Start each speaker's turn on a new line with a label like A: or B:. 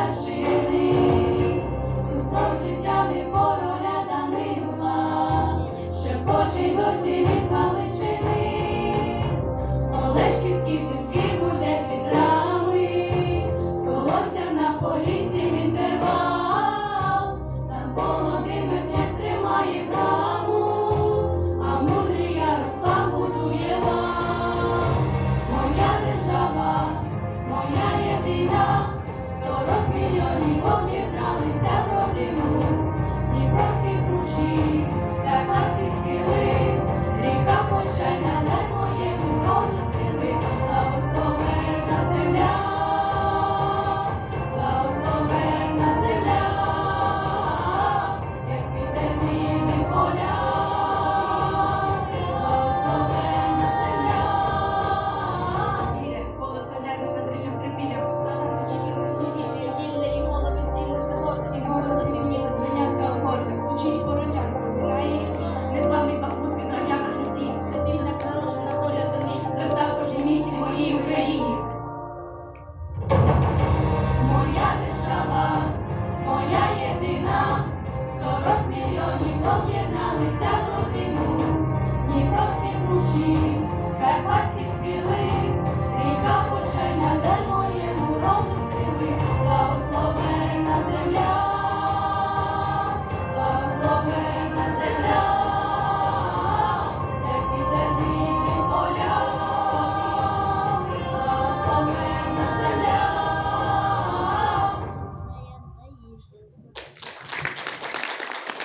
A: старшини, тут просвітями короля Данила, ще почий досі від скали.